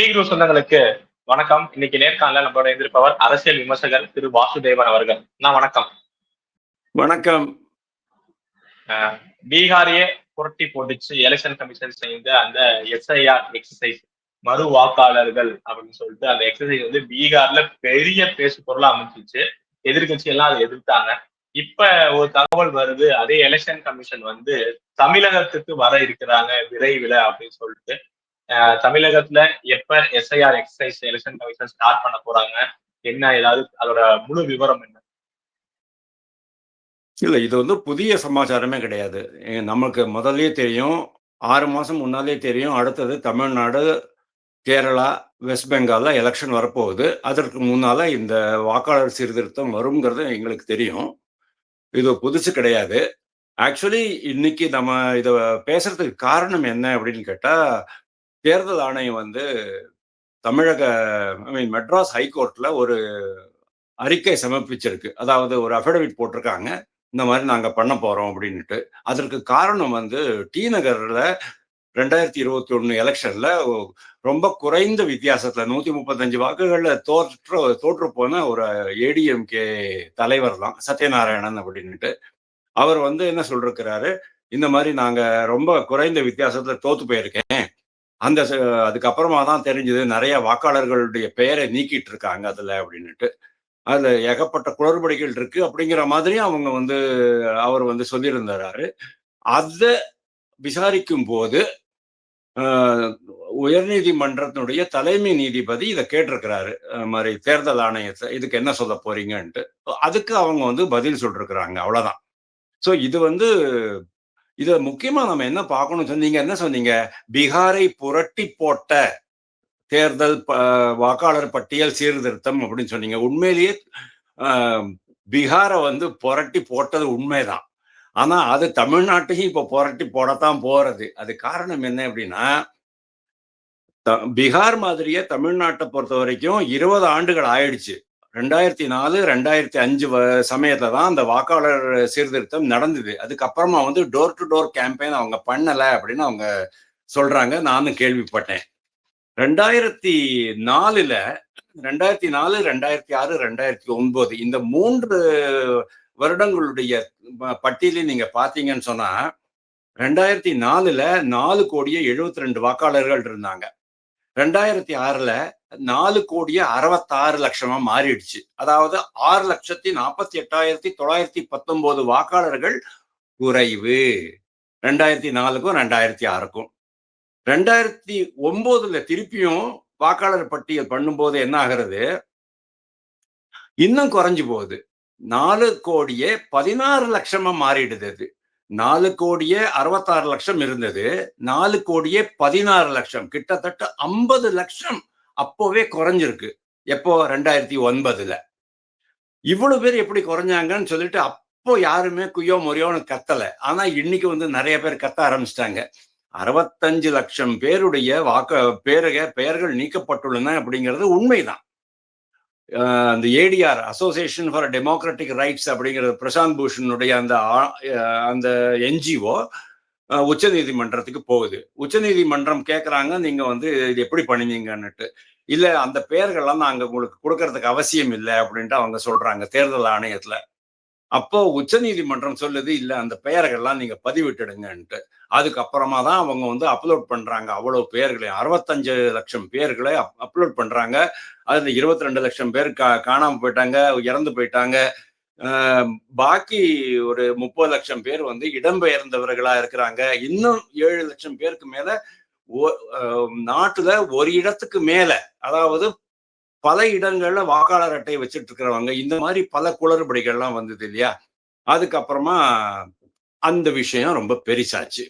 பீக்ரூ சொந்தங்களுக்கு வணக்கம். இன்னைக்கு நேர்காணல நம்மளோட எதிர்ப்பவர் அரசியல் விமர்சகர் திரு வாசுதேவன் அவர்கள். நான் வணக்கம். வணக்கம். பீகாரையே புரட்டி போட்டுச்சு. எலெக்ஷன் கமிஷன் செய்த அந்த எஸ்ஐஆர் எக்ஸசைஸ் மறு வாக்காளர்கள் அப்படின்னு சொல்லிட்டு அந்த எக்ஸசைஸ் வந்து பீகார்ல பெரிய பேசு பொருளா அமைஞ்சிச்சு. எதிர்கட்சி எல்லாம் அதை எதிர்த்தாங்க. இப்ப ஒரு தகவல் வருது. அதே எலெக்ஷன் கமிஷன் வந்து தமிழகத்துக்கு வர இருக்கிறாங்க விரைவில் அப்படின்னு சொல்லிட்டு. தமிழகத்துல எப்ப SIR exercise election commission start பண்ண போறாங்க? என்ன ஏதாவது அதோட முழு விவரம் என்ன? இல்ல இது வந்து புதிய சமாச்சாரமே கிடையாது. நமக்கு முதல்லயே தெரியும் ஆறு மாசம் முன்னாலே தெரியும் அடுத்தது தமிழ்நாடு கேரளா வெஸ்ட் பெங்காலில் எலெக்ஷன் வரப்போகுது. அதற்கு முன்னால இந்த வாக்காளர் சீர்திருத்தம் வருங்கிறது எங்களுக்கு தெரியும். இது புதுசு கிடையாது. ஆக்சுவலி இன்னைக்கு நம்ம இதை பேசுறதுக்கு காரணம் என்ன அப்படின்னு கேட்டால் தேர்தல் ஆணையம் வந்து தமிழக ஐ மீன் மெட்ராஸ் ஹைகோர்ட்ல ஒரு அறிக்கை சமர்ப்பிச்சிருக்கு. அதாவது ஒரு அஃபிடவிட் போட்டிருக்காங்க. இந்த மாதிரி நாங்கள் பண்ண போறோம் அப்படின்ட்டு அதற்கு காரணம் வந்து டி நகர்ல ரெண்டாயிரத்தி இருபத்தி ஒன்று எலெக்ஷன்ல ரொம்ப குறைந்த வித்தியாசத்துல நூத்தி முப்பத்தஞ்சு வாக்குகள்ல தோற்று தோற்று போன ஒரு ஏடிஎம்கே தலைவர் தான் சத்யநாராயணன் அப்படின்ட்டு அவர் வந்து என்ன சொல்றாரு இந்த மாதிரி நாங்க ரொம்ப குறைந்த வித்தியாசத்துல தோத்து போயிருக்கேன். அந்த அதுக்கப்புறமா தான் தெரிஞ்சது நிறைய வாக்காளர்களுடைய பெயரை நீக்கிட்டு இருக்காங்க அதில் அப்படின்னுட்டு. அதில் ஏகப்பட்ட குளறுபடிகள் இருக்கு அப்படிங்கிற மாதிரி அவங்க வந்து அவர் வந்து சொல்லியிருந்தாரு. அதை விசாரிக்கும் போது உயர்நீதிமன்றத்தினுடைய தலைமை நீதிபதி இதை கேட்டிருக்கிறாரு. மாதிரி தேர்தல் ஆணையத்தை இதுக்கு என்ன சொல்ல போறீங்கன்ட்டு. அதுக்கு அவங்க வந்து பதில் சொல்லிருக்கிறாங்க அவ்வளோதான் ஸோ இது வந்து இதுல முக்கியமா நம்ம என்ன பார்க்கணும்னு சொன்னீங்க என்ன சொன்னீங்க? பீகாரை புரட்டி போட்ட தேர்தல் வாக்காளர் பட்டியல் சீர்திருத்தம் அப்படின்னு சொன்னீங்க. உண்மையிலேயே பீகாரை வந்து புரட்டி போட்டது உண்மைதான். ஆனா அது தமிழ்நாட்டையும் இப்ப புரட்டி போடத்தான் போறது. அது காரணம் என்ன அப்படின்னா பீகார் மாதிரியே தமிழ்நாட்டை பொறுத்த வரைக்கும் இருபது ஆண்டுகள் ஆயிடுச்சு. ரெண்டாயிரத்தி நாலு ரெண்டாயிரத்தி அஞ்சு சமயத்துல தான் அந்த வாக்காளர் சீர்திருத்தம் நடந்தது. அதுக்கப்புறமா வந்து டோர் டு டோர் கேம்பெயின் அவங்க பண்ணல அப்படின்னு அவங்க சொல்றாங்க. நானும் கேள்விப்பட்டேன். ரெண்டாயிரத்தி நாலுல ரெண்டாயிரத்தி நாலு ரெண்டாயிரத்தி ஆறு ரெண்டாயிரத்தி ஒன்பது இந்த மூன்று வருடங்களுடைய பட்டியலையும் நீங்க பாத்தீங்கன்னு சொன்னா ரெண்டாயிரத்தி நாலுல நாலு கோடியே எழுபத்தி ரெண்டு வாக்காளர்கள் இருந்தாங்க. ரெண்டாயிரத்தி ஆறுல நாலு கோடியே அறுபத்தாறு லட்சமா மாறிடுச்சு. அதாவது ஆறு லட்சத்தி நாற்பத்தி எட்டாயிரத்தி தொள்ளாயிரத்தி பத்தொன்பது வாக்காளர்கள் குறைவு. ரெண்டாயிரத்தி நாலுக்கும் ரெண்டாயிரத்தி ஆறுக்கும். ரெண்டாயிரத்தி ஒன்பதுல திருப்பியும் வாக்காளர் பட்டியல் பண்ணும்போது என்ன ஆகிறது? இன்னும் குறைஞ்சு போகுது. நாலு கோடியே பதினாறு லட்சமா மாறிடுது அது. நாலு கோடியே அறுபத்தாறு லட்சம் இருந்தது. நாலு கோடியே பதினாறு லட்சம். கிட்டத்தட்ட ஐம்பது லட்சம் அப்போவே குறைஞ்சிருக்கு. எப்போ? ரெண்டாயிரத்தி ஒன்பதுல. இவ்வளவு பேர் எப்படி குறைஞ்சாங்கன்னு சொல்லிட்டு அப்போ யாருமே குய்யோ முறையோன்னு கத்தலை. ஆனா இன்னைக்கு வந்து நிறைய பேர் கத்த ஆரம்பிச்சிட்டாங்க. அறுபத்தஞ்சு லட்சம் பேருடைய வாக்க பேருக பெயர்கள் நீக்கப்பட்டுள்ளன அப்படிங்கிறது உண்மைதான். அந்த ADR association for democratic rights அப்படிங்கிறது பிரசாந்த் பூஷனுடைய அந்த அந்த என்ஜிஓ உச்ச நீதிமன்றத்துக்கு போகுது. உச்ச நீதிமன்றம் கேட்குறாங்க நீங்க வந்து இது எப்படி பண்ணினீங்கன்னுட்டு. இல்லை அந்த பெயர்கள்லாம் நாங்கள் உங்களுக்கு கொடுக்கறதுக்கு அவசியம் இல்லை அப்படின்ட்டு அவங்க சொல்றாங்க தேர்தல் ஆணையத்தில். அப்போ உச்ச நீதிமன்றம் சொல்லுது இல்லை அந்த பெயர்கள்லாம் நீங்க பதிவிட்டுடுங்கன்ட்டு. அதுக்கப்புறமா தான் அவங்க வந்து அப்லோட் பண்றாங்க. அவ்வளவு பெயர்களை அறுபத்தஞ்சு லட்சம் பேர்களை அப்லோட் பண்றாங்க. அதுல இருபத்தி ரெண்டு லட்சம் பேர் கா காணாம போயிட்டாங்க இறந்து போயிட்டாங்க. பாக்கி ஒரு முப்பது லட்சம் பேர் வந்து இடம்பெயர்ந்தவர்களா இருக்கிறாங்க. இன்னும் ஏழு லட்சம் பேருக்கு மேல நாட்டுல ஒரு இடத்துக்கு மேல அதாவது பல இடங்கள்ல வாக்காளர் அட்டை வச்சுட்டு இருக்கிறவங்க இந்த மாதிரி பல குளறுபடிகள்லாம் வந்தது இல்லையா? அதுக்கப்புறமா அந்த விஷயம் ரொம்ப பெருசாச்சு.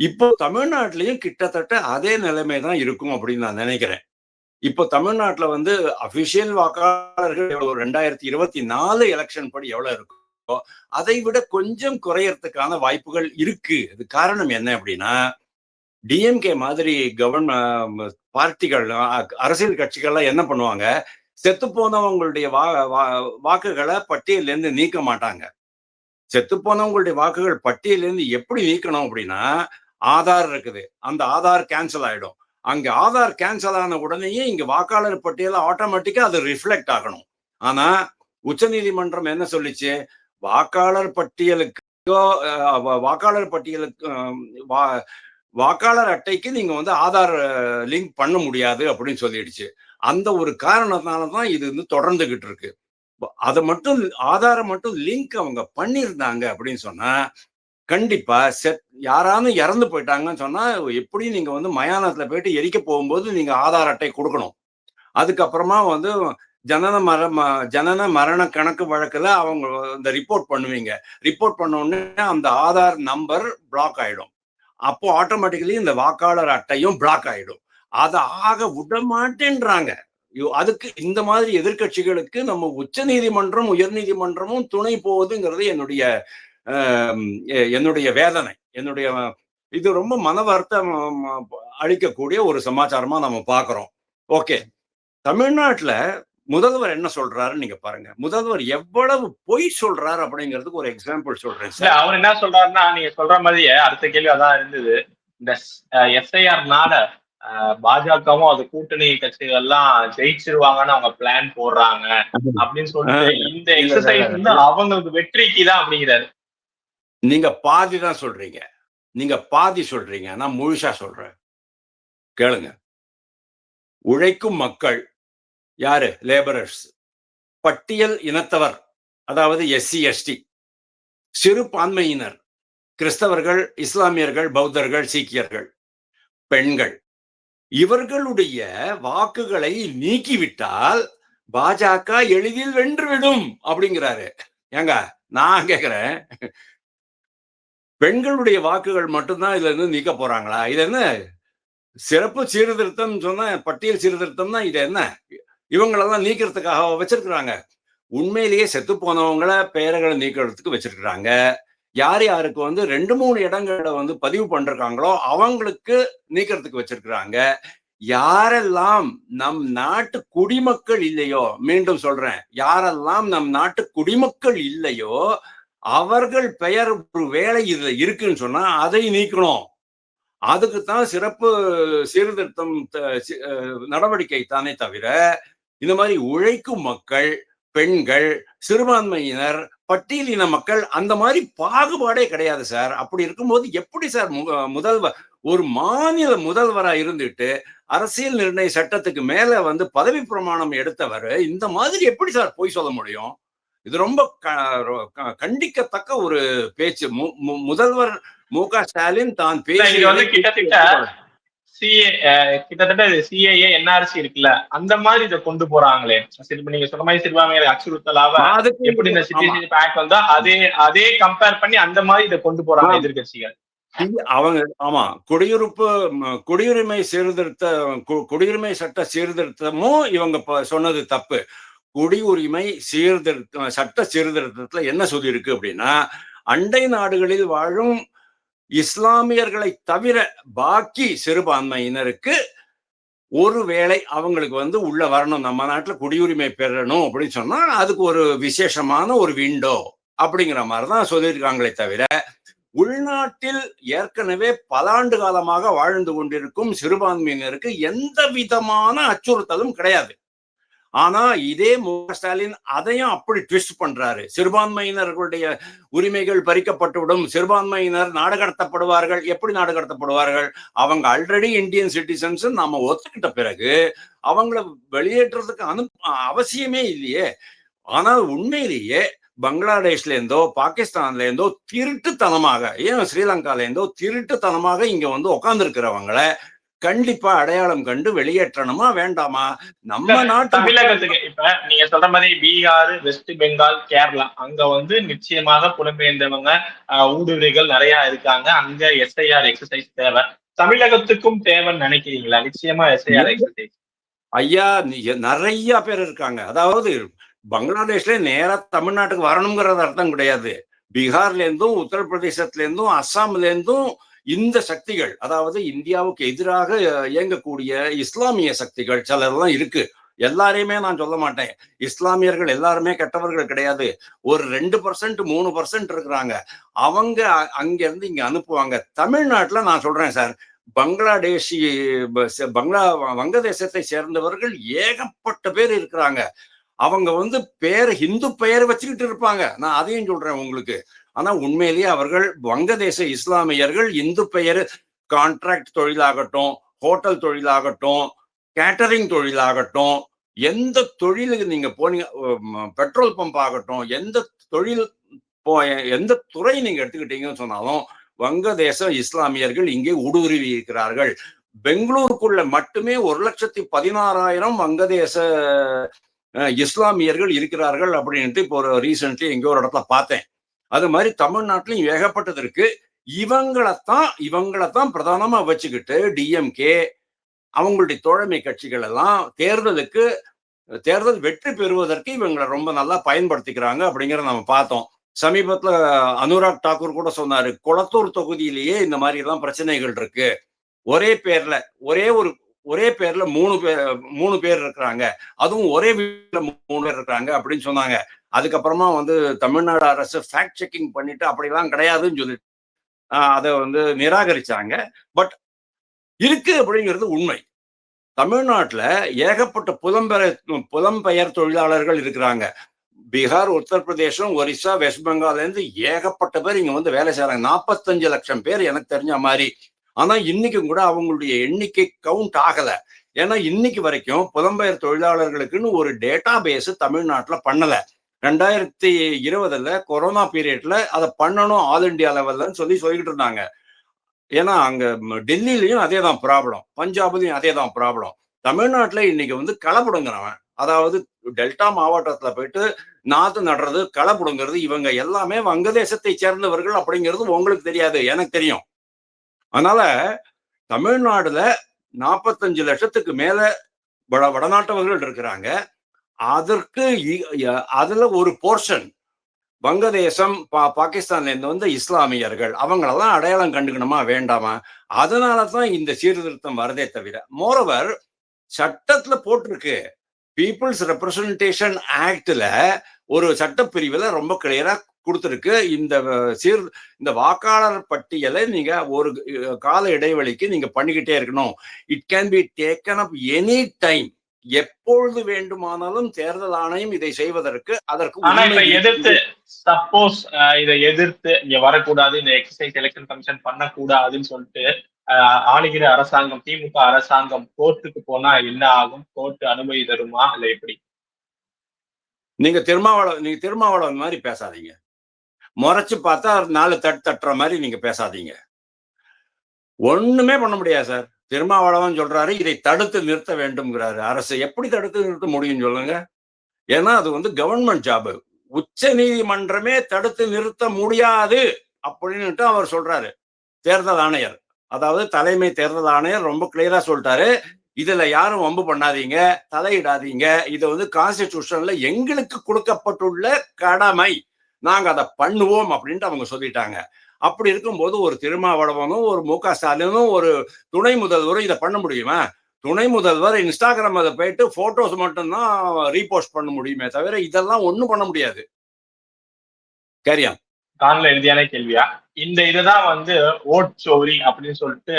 இப்போ தமிழ்நாட்டிலையும் கிட்டத்தட்ட அதே நிலைமை தான் இருக்கும் அப்படின்னு நான் நினைக்கிறேன். இப்போ தமிழ்நாட்டில் வந்து அபிஷியல் வாக்காளர்கள் ரெண்டாயிரத்தி இருபத்தி நாலு எலெக்ஷன் படி எவ்வளவு இருக்கோ அதை விட கொஞ்சம் குறையறதுக்கான வாய்ப்புகள் இருக்கு. அது காரணம் என்ன அப்படின்னா டிஎம்கே மாதிரி கவர்மெண்ட் பார்ட்டிகள் அரசியல் கட்சிகள்லாம் என்ன பண்ணுவாங்க? செத்து போனவங்களுடைய வா வாக்குகளை பட்டியலேருந்து நீக்க மாட்டாங்க. செத்து போனவங்களுடைய வாக்குகள் பட்டியலேருந்து எப்படி நீக்கணும் அப்படின்னா ஆதார் இருக்குது. அந்த ஆதார் கேன்சல் ஆயிடும். அங்க ஆதார் கேன்சல் ஆன உடனேயே இங்க வாக்காளர் பட்டியல ஆட்டோமேட்டிக்கா அது ரிஃப்ளெக்ட் ஆகணும். ஆனா உச்சநீதிமன்றம் என்ன சொல்லிச்சு? வாக்காளர் பட்டியலுக்கோ அஹ், வாக்காளர் பட்டியலுக்கு வா- வாக்காளர் அட்டைக்கு நீங்க வந்து ஆதார் லிங்க் பண்ண முடியாது அப்படின்னு சொல்லிடுச்சு. அந்த ஒரு காரணத்தினால தான் இது வந்து தொடர்ந்துகிட்டு இருக்கு. அதை மட்டும் ஆதாரை மட்டும் லிங்க் அவங்க பண்ணியிருந்தாங்க அப்படின்னு சொன்னா கண்டிப்பா செத் யாராவது இறந்து போயிட்டாங்கன்னு சொன்னா எப்படியும் நீங்க வந்து மயானத்துல போயிட்டு எரிக்க போகும்போது நீங்க ஆதார் அட்டை கொடுக்கணும். அதுக்கப்புறமா வந்து ஜனன மர ம- ஜனன மரண கணக்கு வழக்குல அவங்க இந்த ரிப்போர்ட் பண்ணுவீங்க. ரிப்போர்ட் பண்ண உடனே அந்த ஆதார் நம்பர் பிளாக் ஆயிடும். அப்போ ஆட்டோமேட்டிக்கலி இந்த வாக்காளர் அட்டையும் பிளாக் ஆயிடும். அதை ஆக விட மாட்டேன்றாங்க. அதுக்கு இந்த மாதிரி எதிர்க்கட்சிகளுக்கு நம்ம உச்ச நீதிமன்றம் உயர் நீதிமன்றமும் துணை போகுதுங்கிறது என்னுடைய என்னுடைய வேதனை. என்னுடைய இது ரொம்ப மன வருத்தம் அளிக்கக்கூடிய ஒரு சமாச்சாரமா நம்ம பார்க்கிறோம். ஓகே. தமிழ்நாட்டில் முதல்வர் என்ன சொல்றாருன்னு நீங்க பாருங்க. முதல்வர் எவ்வளவு பொய் சொல்றாரு அப்படிங்கிறதுக்கு ஒரு எக்ஸாம்பிள் சொல்றேன் சார். அவர் என்ன சொல்றாருன்னா நீங்க சொல்ற மாதிரியே அடுத்த கேள்வி அதான் இருந்தது. இந்த எஸ்ஐஆர்னால பாஜகவும் அது கூட்டணி கட்சிகள் எல்லாம் ஜெயிச்சிருவாங்கன்னு அவங்க பிளான் போடுறாங்க அப்படின்னு சொல்லிட்டு இந்த எக்ஸசைஸ். வந்து அவங்களுக்கு வெற்றிக்கு தான் அப்படிங்கிறாரு. நீங்க பாதி தான் சொல்றீங்க. நீங்க பாதி சொல்றீங்க. நான் முழுசா சொல்றேன். கேளுங்க. உழைக்கும் மக்கள் யாரு? லேபரர்ஸ் பட்டியல் இனத்தவர். அதாவது எஸ்சி எஸ்டி சிறுபான்மையினர் கிறிஸ்தவர்கள் இஸ்லாமியர்கள் பௌத்தர்கள் சீக்கியர்கள். பெண்கள். இவர்களுடைய வாக்குகளை நீக்கிவிட்டால் பாஜக எளிதில் வென்றுவிடும் அப்படிங்கிறாரு. ஏங்க நான் கேக்குறேன். பெண்களுடைய வாக்குகள் மட்டும்தான் இதுல இருந்து நீக்க போறாங்களா? இது என்ன? சிறப்பு சீர்திருத்தம் சொன்ன பட்டியல் சீர்திருத்தம்னா இது என்ன? இவங்களெல்லாம் நீக்கிறதுக்காக வச்சிருக்கிறாங்க. உண்மையிலேயே செத்து போனவங்கள பெயர்களை நீக்கிறதுக்கு வச்சிருக்கிறாங்க. யார் யாருக்கு வந்து ரெண்டு மூணு இடங்களை வந்து பதிவு பண்றாங்களோ அவங்களுக்கு நீக்கிறதுக்கு வச்சிருக்கிறாங்க. யாரெல்லாம் நம் நாட்டு குடிமக்கள் இல்லையோ மீண்டும் சொல்றேன் யாரெல்லாம் நம் நாட்டு குடிமக்கள் இல்லையோ அவர்கள் பெயர் ஒரு வேலை இதுல இருக்குன்னு சொன்னா அதை நீக்கணும். அதுக்குத்தான் சிறப்பு சீர்திருத்தம் நடவடிக்கை தானே தவிர இந்த மாதிரி உழைக்கும் மக்கள் பெண்கள் சிறுபான்மையினர் பட்டியலின மக்கள் அந்த மாதிரி பாகுபாடே கிடையாது சார். அப்படி இருக்கும்போது எப்படி சார் முதல்வர் ஒரு மாநில முதல்வரா இருந்துட்டு அரசியல் நிர்ணய சட்டத்துக்கு மேல வந்து பதவி பிரமாணம் எடுத்தவர் இந்த மாதிரி எப்படி சார் பொய் சொல்ல முடியும்? இது ரொம்ப கண்டிக்கத்தக்க ஒரு பேச்சு. முதல்வர் மு க ஸ்டாலின் தான் பேசி கிட்டத்தட்ட சிஏ கிட்டத்தட்ட சிஏஏ என்ஆர்சி இருக்குல்ல அந்த மாதிரி இதை கொண்டு போறாங்களே சரி இப்ப நீங்க சொன்ன மாதிரி சிறுபான்மையை அச்சுறுத்தலாவ எப்படி இந்த. சிட்டிசன்ஷிப் ஆக்ட் வந்தா அதே அதே கம்பேர் பண்ணி அந்த மாதிரி இதை கொண்டு போறாங்க. எதிர்கட்சிகள் அவங்க ஆமா குடியிருப்பு ம, குடியுரிமை சீர்திருத்த குடியுரிமை சட்ட சீர்திருத்தமும் இவங்க சொன்னது தப்பு குடியுரிமை சீர்திருத்த சட்ட சீர்திருத்தத்துல என்ன சொல்லியிருக்கு அப்படின்னா அண்டை நாடுகளில் வாழும் இஸ்லாமியர்களை தவிர பாக்கி சிறுபான்மையினருக்கு ஒருவேளை அவங்களுக்கு வந்து உள்ள வரணும் நம்ம நாட்டில் குடியுரிமை பெறணும் அப்படின்னு சொன்னா அதுக்கு ஒரு விசேஷமான ஒரு விண்டோ அப்படிங்கிற மாதிரி தான் சொல்லியிருக்காங்களே தவிர உள்நாட்டில் ஏற்கனவே பல ஆண்டு காலமாக வாழ்ந்து கொண்டிருக்கும் சிறுபான்மையினருக்கு எந்த விதமான அச்சுறுத்தலும் கிடையாது. ஆனா இதே மு ஸ்டாலின் அதையும் அப்படி ட்விஸ்ட் பண்றாரு. சிறுபான்மையினர்களுடைய உரிமைகள் பறிக்கப்பட்டுவிடும். சிறுபான்மையினர் நாடு கடத்தப்படுவார்கள். எப்படி நாடு கடத்தப்படுவார்கள்? அவங்க ஆல்ரெடி இந்தியன் சிட்டிசன்ஸ் நாம ஒத்துக்கிட்ட பிறகு அவங்கள வெளியேற்றுறதுக்கு அனு அவசியமே இல்லையே. ஆனால் உண்மையிலேயே பங்களாதேஷ்ல இருந்தோ பாகிஸ்தான்ல இருந்தோ திருட்டுத்தனமாக ஏன் ஸ்ரீலங்கால இருந்தோ திருட்டுத்தனமாக இங்க வந்து உட்கார்ந்துருக்கிறவங்கள கண்டிப்பா அடையாளம் கண்டு வெளியேற்றணுமா வேண்டாமா? நம்ம நாட்டு தமிழகத்துக்கு இப்ப நீங்க சொல்ற மாதிரி பீகார் வெஸ்ட் பெங்கால் கேரளா அங்க வந்து நிச்சயமாக புலம்பெயர்ந்தவங்க ஊடுருவிகள் நிறைய இருக்காங்க. அங்க எஸ்ஐஆர் எக்ஸசைஸ் தேவை. தமிழகத்துக்கும் தேவைன்னு நினைக்கிறீங்களா? நிச்சயமா எஸ்ஐஆர் எக்ஸசைஸ் ஐயா நிறைய பேர் இருக்காங்க. அதாவது பங்களாதேஷ்ல நேரா தமிழ்நாட்டுக்கு வரணுங்கிறது அர்த்தம் கிடையாது. பீகார்ல இருந்தும் உத்தரப்பிரதேசத்துல இருந்தும் அஸ்ஸாம்ல இருந்தும் இந்த சக்திகள் அதாவது இந்தியாவுக்கு எதிராக இயங்கக்கூடிய இஸ்லாமிய சக்திகள் சிலர்லாம் இருக்கு. எல்லாரையுமே நான் சொல்ல மாட்டேன். இஸ்லாமியர்கள் எல்லாருமே கெட்டவர்கள் கிடையாது. ஒரு ரெண்டு பர்சன்ட் மூணு பர்சன்ட் இருக்கிறாங்க. அவங்க அ- அங்க இருந்து இங்க அனுப்புவாங்க. தமிழ்நாட்டுல நான் சொல்றேன் சார் பங்களாதேஷி பங்களா வங்கதேசத்தை சேர்ந்தவர்கள் ஏகப்பட்ட பேர் இருக்கிறாங்க. அவங்க வந்து பேர் ஹிந்து பெயர் வச்சுக்கிட்டு இருப்பாங்க. நான் அதையும் சொல்றேன் உங்களுக்கு. ஆனா உண்மையிலேயே அவர்கள் வங்கதேச இஸ்லாமியர்கள் இந்து பெயர் கான்ட்ராக்ட் தொழிலாகட்டும் ஹோட்டல் தொழிலாகட்டும் கேட்டரிங் தொழிலாகட்டும் எந்த தொழிலுக்கு நீங்க போனீங்க பெட்ரோல் பம்ப் ஆகட்டும் எந்த தொழில் போ எந்த துறை நீங்க எடுத்துக்கிட்டீங்கன்னு சொன்னாலும் வங்கதேச இஸ்லாமியர்கள் இங்கே ஊடுருவி இருக்கிறார்கள். பெங்களூருக்குள்ள மட்டுமே ஒரு லட்சத்தி பதினாறாயிரம் வங்கதேச இஸ்லாமியர்கள் இருக்கிறார்கள் அப்படின்ட்டு இப்போ ஒரு ரீசெண்ட்லி எங்கேயோ ஒரு இடத்துல பார்த்தேன். அது மாதிரி தமிழ்நாட்டிலும் ஏகப்பட்டது இருக்கு. இவங்களைத்தான் இவங்களைத்தான் பிரதானமா வச்சுக்கிட்டு டிஎம்கே அவங்களுடைய தோழமை கட்சிகள் எல்லாம் தேர்தலுக்கு தேர்தல் வெற்றி பெறுவதற்கு இவங்களை ரொம்ப நல்லா பயன்படுத்திக்கிறாங்க அப்படிங்கிறத நம்ம பார்த்தோம். சமீபத்துல அனுராக் தாக்கூர் கூட சொன்னாரு குளத்தூர் தொகுதியிலேயே இந்த மாதிரி எல்லாம் பிரச்சனைகள் இருக்கு. ஒரே பேர்ல ஒரே ஒரு ஒரே பேர்ல மூணு பேர் மூணு பேர் இருக்கிறாங்க. அதுவும் ஒரே வீட்டுல மூணு பேர் இருக்கிறாங்க அப்படின்னு சொன்னாங்க. அதுக்கப்புறமா வந்து தமிழ்நாடு அரசு ஃபேக்ட் செக்கிங் பண்ணிட்டு அப்படிலாம் கிடையாதுன்னு சொல்லிட்டு ஆஹ் அதை வந்து நிராகரிச்சாங்க. பட் இருக்கு அப்படிங்கிறது உண்மை. தமிழ்நாட்டில் ஏகப்பட்ட புலம்பெயர் புலம்பெயர் தொழிலாளர்கள் இருக்கிறாங்க. பீகார் உத்தரப்பிரதேசம் ஒரிசா வெஸ்ட் பெங்கால்லேருந்து ஏகப்பட்ட பேர் இங்கே வந்து வேலை செய்கிறாங்க நாற்பத்தஞ்சு லட்சம் பேர் எனக்கு தெரிஞ்ச மாதிரி. ஆனால் இன்னைக்கும் கூட அவங்களுடைய எண்ணிக்கை கவுண்ட் ஆகலை. ஏன்னா இன்னைக்கு வரைக்கும் புலம்பெயர் தொழிலாளர்களுக்குன்னு ஒரு டேட்டா பேஸ் தமிழ்நாட்டில் பண்ணலை. ரெண்டாயிரத்தி இருபதுல கொரோனா பீரியட்ல அதை பண்ணணும் ஆல் இண்டியா லெவல்லன்னு சொல்லி சொல்லிக்கிட்டு இருந்தாங்க. ஏன்னா அங்க டெல்லியிலயும் அதே தான் ப்ராப்ளம். பஞ்சாப்லயும் அதே தான் ப்ராப்ளம். தமிழ்நாட்டுல இன்னைக்கு வந்து களை புடுங்குறவன் அதாவது டெல்டா மாவட்டத்துல போயிட்டு நாத்து நடுறது களை புடுங்கிறது இவங்க எல்லாமே வங்கதேசத்தை சேர்ந்தவர்கள் அப்படிங்கிறது உங்களுக்கு தெரியாது எனக்கு தெரியும். அதனால தமிழ்நாடுல நாற்பத்தஞ்சு லட்சத்துக்கு மேல வட வடநாட்டவர்கள் இருக்கிறாங்க. அதற்கு இ- அதுல ஒரு போர்ஷன் வங்கதேசம் பா பாகிஸ்தான்ல இருந்து வந்த இஸ்லாமியர்கள் அவங்களெல்லாம் அடையாளம் கண்டுக்கணுமா வேண்டாமா? அதனால தான் இந்த சீர்திருத்தம் வரதே தவிர மோரோவர் சட்டத்துல போட்டிருக்கு. பீப்புள்ஸ் ரெப்ரசன்டேஷன் ஆக்டில் ஒரு சட்டப்பிரிவில் ரொம்ப கிளியராக கொடுத்துருக்கு. இந்த சீர் இந்த வாக்காளர் பட்டியலை நீங்க ஒரு கால இடைவெளிக்கு நீங்க பண்ணிக்கிட்டே இருக்கணும். It can be taken up any time எப்பொழுது வேண்டுமானாலும் தேர்தல் ஆணையம் இதை செய்வதற்கு அதற்கு ஆனா இப்ப உரிமை எதிர்த்து சப்போஸ் இதை எதிர்த்து இங்க வரக்கூடாது இந்த எக்ஸசைஸ் எலெக்ஷன் கமிஷன் பண்ணக்கூடாதுன்னு சொல்லிட்டு ஆளுகிற அரசாங்கம் திமுக அரசாங்கம் கோர்ட்டுக்கு போனா என்ன ஆகும்? கோர்ட்டு அனுமதி தருமா? இல்ல எப்படி? நீங்க திருமாவளவன் நீங்க திருமாவளவன் மாதிரி பேசாதீங்க. முறைச்சு பார்த்தா நாலு தட்டு தட்டுற மாதிரி நீங்க பேசாதீங்க. ஒண்ணுமே பண்ண முடியாது சார். திருமாவளவன் சொல்றாரு இதை தடுத்து நிறுத்த வேண்டும்ங்கிறாரு. அரசு எப்படி தடுத்து நிறுத்த முடியும் சொல்லுங்க. ஏன்னா அது வந்து கவர்மெண்ட் ஜாபு உச்ச நீதிமன்றமே தடுத்து நிறுத்த முடியாது அப்படின்னுட்டு அவர் சொல்றாரு. தேர்தல் ஆணையர். அதாவது தலைமை தேர்தல் ஆணையர் ரொம்ப கிளியரா சொல்லிட்டாரு. இதுல யாரும் வம்பு பண்ணாதீங்க தலையிடாதீங்க. இது வந்து கான்ஸ்டிடியூஷன்ல எங்களுக்கு கொடுக்கப்பட்டுள்ள கடமை. நாங்க அதை பண்ணுவோம் அப்படின்ட்டு அவங்க சொல்லிட்டாங்க. அப்படி இருக்கும்போது ஒரு திருமாவளவனும் ஒரு மு க. ஸ்டாலினும் ஒரு துணை முதல்வரும் இதை பண்ண முடியுமா? துணை முதல்வர் இன்ஸ்டாகிராம் அதை போயிட்டு போட்டோஸ் மட்டும்தான் ரீபோஸ்ட் பண்ண முடியுமே தவிர இதெல்லாம் ஒன்றும் பண்ண முடியாது. சரியா காலில் எழுதியான கேள்வியா? இந்த இதுதான் வந்து ஓட் சோரி அப்படின்னு சொல்லிட்டு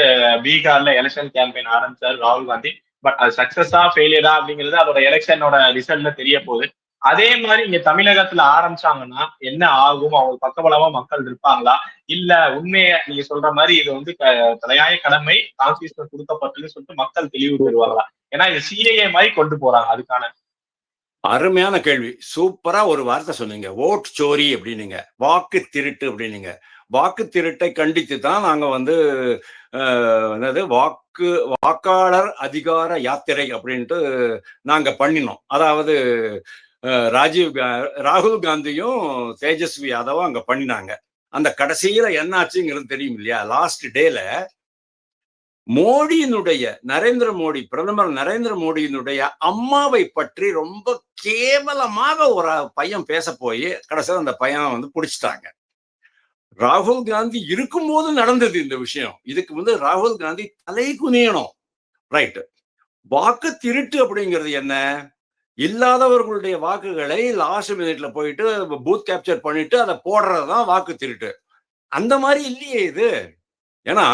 பீகார்ல எலெக்ஷன் கேம்பெயின் ஆரம்பிச்சார் ராகுல் காந்தி. பட் அது சக்சஸா ஃபெயிலியரா அப்படிங்கிறது அதோட எலெக்ஷனோட ரிசல்ட்ல தெரிய போகுது. அதே மாதிரி இங்க தமிழகத்துல ஆரம்பிச்சாங்கன்னா என்ன ஆகும்? அவங்க பக்கபலமா மக்கள் இருப்பாங்களா? இல்ல உண்மைய நீங்க சொல்ற மாதிரி இது வந்து க- தலையாய கடமை கான்ஸ்டியூஷன் கொடுக்கப்பட்டதுன்னு சொல்லிட்டு மக்கள் தெளிவு பெறுவாங்களா ஏன்னா இது சிஏஏ மாதிரி கொண்டு போறாங்க அதுக்கான. அருமையான கேள்வி. சூப்பரா ஒரு வார்த்தை சொன்னீங்க. ஓட் சோரி அப்படின்னுங்க. வாக்கு திருட்டு அப்படின்னுங்க. வாக்கு திருட்டை கண்டித்து தான் நாங்க வந்து என்னது வாக்கு வாக்காளர் அதிகார யாத்திரை அப்படின்ட்டு நாங்க பண்ணினோம். அதாவது ராஜீவ் கா- ராகுல் காந்தியும் தேஜஸ்வி யாதவும் அங்க பண்ணினாங்க. அந்த கடைசியில என்னாச்சுங்கிறது தெரியும் இல்லையா? லாஸ்ட் டேல மோடியினுடைய நரேந்திர மோடி பிரதமர் நரேந்திர மோடியினுடைய அம்மாவை பற்றி ரொம்ப கேவலமாக ஒரு பையன் பேச போய் கடைசியில் அந்த பையனை வந்து பிடிச்சிட்டாங்க. ராகுல் காந்தி இருக்கும்போது நடந்தது இந்த விஷயம். இதுக்கு வந்து ராகுல் காந்தி தலை குனியணும். ரைட் வாக்கு திருட்டு அப்படிங்கிறது என்ன? இல்லாதவர்களுடைய வாக்குகளை லாஸ்ட் மினிட்ல போயிட்டு பூத் கேப்சர் பண்ணிட்டு அதை போடுறதுதான் வாக்கு திருட்டு. அந்த மாதிரி இல்லையே இது. ஏன்னா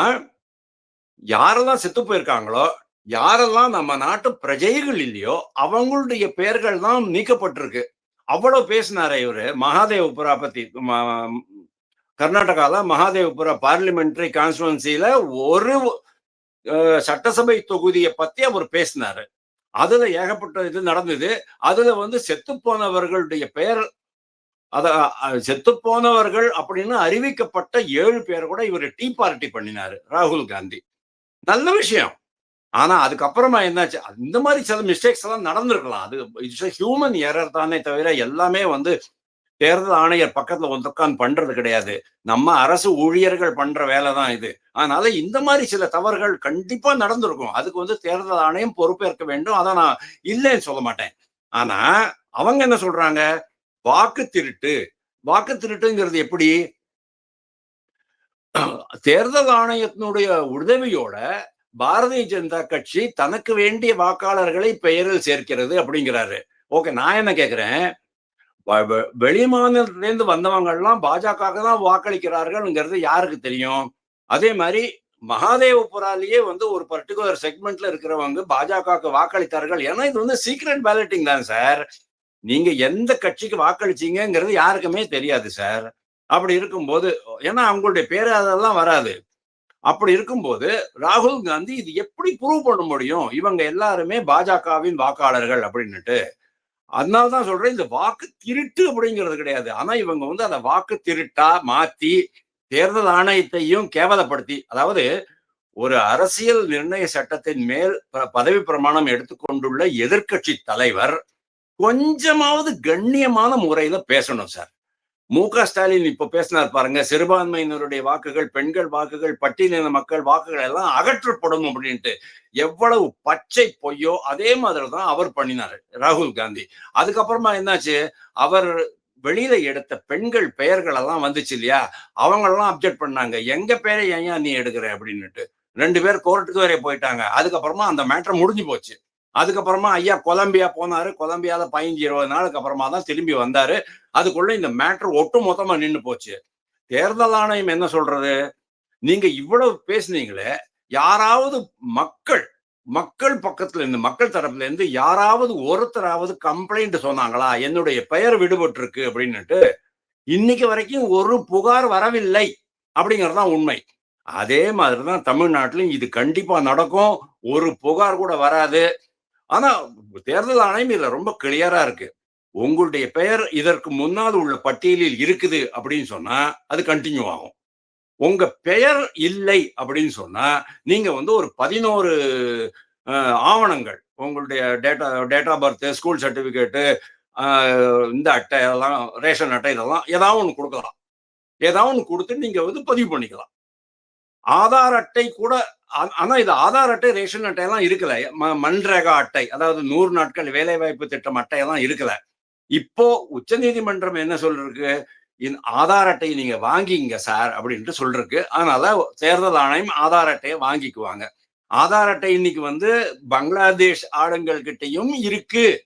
யாரெல்லாம் செத்து போயிருக்காங்களோ யாரெல்லாம் நம்ம நாட்டு பிரஜைகள் இல்லையோ அவங்களுடைய பெயர்கள் தான் நீக்கப்பட்டிருக்கு. அவ்வளவு பேசினாரு இவரு. மகாதேவபுரா பத்தி கர்நாடகால மகாதேவபுரா பார்லிமெண்டரி கான்ஸ்டுவன்சில ஒரு சட்டசபை தொகுதியை பத்தி அவர் பேசினாரு. அதுல ஏகப்பட்ட இது நடந்தது. அதுல வந்து செத்து போனவர்களுடைய பெயர் அத செத்து போனவர்கள் அப்படின்னு அறிவிக்கப்பட்ட ஏழு பேர் கூட இவர் டீ பார்ட்டி பண்ணினாரு ராகுல் காந்தி. நல்ல விஷயம். ஆனா அதுக்கப்புறமா என்னாச்சு? இந்த மாதிரி சில மிஸ்டேக்ஸ் எல்லாம் நடந்திருக்கலாம். அது இட்ஸ் ஹியூமன் எரர் தானே தவிர எல்லாமே வந்து தேர்தல் ஆணையர் பக்கத்துல வந்து உட்காந்து பண்றது கிடையாது. நம்ம அரசு ஊழியர்கள் பண்ற வேலை தான் இது. அதனால இந்த மாதிரி சில தவறுகள் கண்டிப்பா நடந்திருக்கும். அதுக்கு வந்து தேர்தல் ஆணையம் பொறுப்பேற்க வேண்டும். அதை நான் இல்லைன்னு சொல்ல மாட்டேன். ஆனா அவங்க என்ன சொல்றாங்க? வாக்கு திருட்டு. வாக்கு திருட்டுங்கிறது எப்படி? தேர்தல் ஆணையத்தினுடைய உதவியோட பாரதிய ஜனதா கட்சி தனக்கு வேண்டிய வாக்காளர்களை பெயரில் சேர்க்கிறது அப்படிங்கிறாரு. ஓகே நான் என்ன கேக்குறேன்? வ- வெ- வெளி மாநிலத்திலேருந்து வந்தவங்க எல்லாம் பாஜக தான் வாக்களிக்கிறார்கள்ங்கிறது யாருக்கு தெரியும்? அதே மாதிரி மகாதேவபுராலேயே வந்து ஒரு பர்டிகுலர் செக்மெண்ட்ல இருக்கிறவங்க பாஜகவுக்கு வாக்களித்தார்கள். ஏன்னா இது வந்து சீக்ரெட் பேலட்டிங் தான் சார். நீங்க எந்த கட்சிக்கு வாக்களிச்சீங்கங்கிறது யாருக்குமே தெரியாது சார். அப்படி இருக்கும்போது ஏன்னா அவங்களுடைய பேர் அதெல்லாம் வராது. அப்படி இருக்கும்போது ராகுல் காந்தி இது எப்படி ப்ரூவ் பண்ண முடியும்? இவங்க எல்லாருமே பாஜகவின் வாக்காளர்கள் அப்படின்னுட்டு. அதனால தான் சொல்றேன் இந்த வாக்கு திருட்டு அப்படிங்கிறது கிடையாது. ஆனா இவங்க வந்து அந்த வாக்கு திருட்டா மாத்தி தேர்தல் ஆணையத்தையும் கேவலப்படுத்தி அதாவது ஒரு அரசியல் நிர்ணய சட்டத்தின் மேல் பதவி பிரமாணம் எடுத்துக்கொண்டுள்ள எதிர்க்கட்சி தலைவர் கொஞ்சமாவது கண்ணியமான முறையில பேசணும் சார். மு க ஸ்டாலின் இப்ப பேசினார் பாருங்க சிறுபான்மையினருடைய வாக்குகள் பெண்கள் வாக்குகள் பட்டியலின மக்கள் வாக்குகள் எல்லாம் அகற்றப்படும் அப்படின்ட்டு. எவ்வளவு பச்சை பொய்யோ அதே மாதிரி தான் அவர் பண்ணினாரு ராகுல் காந்தி. அதுக்கப்புறமா என்னாச்சு? அவர் வெளியில எடுத்த பெண்கள் பெயர்கள் எல்லாம் வந்துச்சு இல்லையா? அவங்களெல்லாம் அப்ஜெக்ட் அப்செக்ட் பண்ணாங்க. எங்க பேரை ஏன் நீ எடுக்கிற? அப்படின்னுட்டு. ரெண்டு பேர் கோர்ட்டுக்கு வரைய போயிட்டாங்க. அதுக்கப்புறமா அந்த மேட்டர் முடிஞ்சு போச்சு. அதுக்கப்புறமா ஐயா கொலம்பியா போனாரு. கொலம்பியால பதினஞ்சு இருபது நாளுக்கு அப்புறமா தான் திரும்பி வந்தாரு. அதுக்குள்ள இந்த மேட்டர் ஒட்டு மொத்தமா நின்று போச்சு. தேர்தல் ஆணையம் என்ன சொல்றது? நீங்க இவ்வளவு பேசுனீங்களே யாராவது மக்கள் மக்கள் பக்கத்துல இருந்து மக்கள் தரப்புல இருந்து யாராவது ஒருத்தராவது கம்ப்ளைண்ட் சொன்னாங்களா? என்னுடைய பெயர் விடுபட்டிருக்கு அப்படின்னுட்டு இன்னைக்கு வரைக்கும் ஒரு புகார் வரவில்லை அப்படிங்கிறது தான் உண்மை. அதே மாதிரிதான் தமிழ்நாட்டிலும் இது கண்டிப்பா நடக்கும். ஒரு புகார் கூட வராது. ஆனா தேர்தல் ஆணையம் இதுல ரொம்ப கிளியரா இருக்கு. உங்களுடைய பெயர் இதற்கு முன்னால் உள்ள பட்டியலில் இருக்குது அப்படின்னு சொன்னா அது கண்டினியூ ஆகும். உங்க பெயர் இல்லை அப்படின்னு சொன்னா நீங்க வந்து ஒரு பதினோரு ஆவணங்கள் உங்களுடைய data data birth school certificate இந்த அட்டை இதெல்லாம் ரேஷன் அட்டை இதெல்லாம் ஏதாவது ஒன்று கொடுக்கலாம். ஏதாவது ஒன்று கொடுத்து நீங்க வந்து பதிவு பண்ணிக்கலாம். ஆதார் அட்டை கூட ஆனா இது ஆதார் அட்டை ரேஷன் அட்டை எல்லாம் இருக்கல. ம- மன்ரேகா அட்டை அதாவது நூறு நாட்கள் வேலை வாய்ப்பு திட்டம் அட்டை எல்லாம் இருக்கல. இப்போ உச்சநீதிமன்றம் என்ன சொல்றதுக்கு? ஆதார் அட்டையை நீங்க வாங்கிங்க சார் அப்படின்ட்டு சொல்றதுக்கு. அதனால தேர்தல் ஆணையம் ஆதார் அட்டையை வாங்கிக்குவாங்க. ஆதார் அட்டை இன்னைக்கு வந்து பங்களாதேஷ் ஆளுங்கள் கிட்டையும் இருக்கு.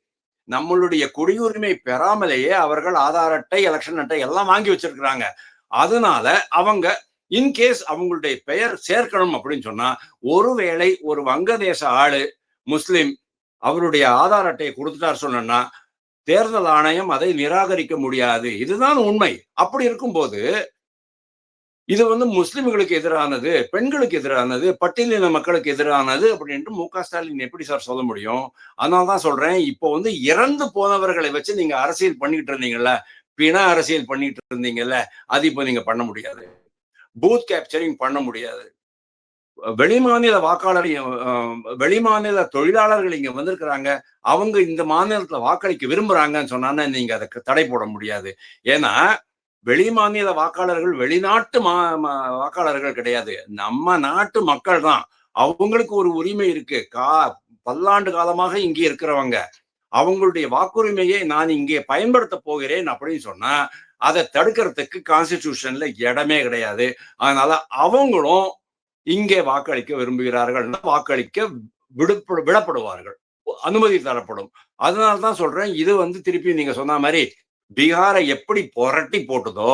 நம்மளுடைய குடியுரிமை பெறாமலேயே அவர்கள் ஆதார் அட்டை எலெக்ஷன் அட்டை எல்லாம் வாங்கி வச்சிருக்கிறாங்க. அதனால அவங்க இன்கேஸ் அவங்களுடைய பெயர் சேர்க்கணும் அப்படின்னு சொன்னா ஒருவேளை ஒரு வங்கதேச ஆளு முஸ்லிம் அவருடைய ஆதார் அட்டையை கொடுத்துட்டார் சொன்னா தேர்தல் ஆணையம் அதை நிராகரிக்க முடியாது. இதுதான் உண்மை. அப்படி இருக்கும்போது இது வந்து முஸ்லிம்களுக்கு எதிரானது பெண்களுக்கு எதிரானது பட்டியலின மக்களுக்கு எதிரானது அப்படின்ட்டு மு க ஸ்டாலின் எப்படி சார் சொல்ல முடியும்? அதனால தான் சொல்றேன். இப்போ வந்து இறந்து போனவர்களை வச்சு நீங்க அரசியல் பண்ணிக்கிட்டு இருந்தீங்கல்ல பிண அரசியல் பண்ணிட்டு இருந்தீங்கல்ல அது இப்போ நீங்க பண்ண முடியாது. பூத் கேப்சரிங் பண்ண முடியாது. வெளிமாநில வாக்காளர் வெளிமாநில தொழிலாளர்கள் இங்க வந்திருக்கிறாங்க. அவங்க இந்த மாநிலத்துல வாக்களிக்க விரும்புறாங்கன்னு சொன்னா நீங்க அதை தடை போட முடியாது. ஏன்னா வெளிமாநில வாக்காளர்கள் வெளிநாட்டு மா மா- வாக்காளர்கள் கிடையாது. நம்ம நாட்டு மக்கள் தான். அவங்களுக்கு ஒரு உரிமை இருக்கு. கா பல்லாண்டு காலமாக இங்கே இருக்கிறவங்க. அவங்களுடைய வாக்குரிமையை நான் இங்கே பயன்படுத்த போகிறேன் அப்படின்னு சொன்னா அதை தடுக்கிறதுக்கு கான்ஸ்டிடியூஷன்ல இடமே கிடையாது. அதனால அவங்களும் இங்கே வாக்களிக்க விரும்புகிறார்கள். வாக்களிக்க விடுப்படு விடப்படுவார்கள். அனுமதி தரப்படும். அதனால தான் சொல்றேன் இது வந்து திருப்பி நீங்க சொன்ன மாதிரி பீகாரை எப்படி புரட்டி போட்டதோ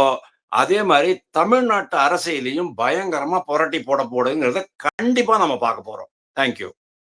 அதே மாதிரி தமிழ்நாட்டு அரசியலையும் பயங்கரமா புரட்டி போட போடுங்கிறத கண்டிப்பா நம்ம பார்க்க போறோம். தேங்க்யூ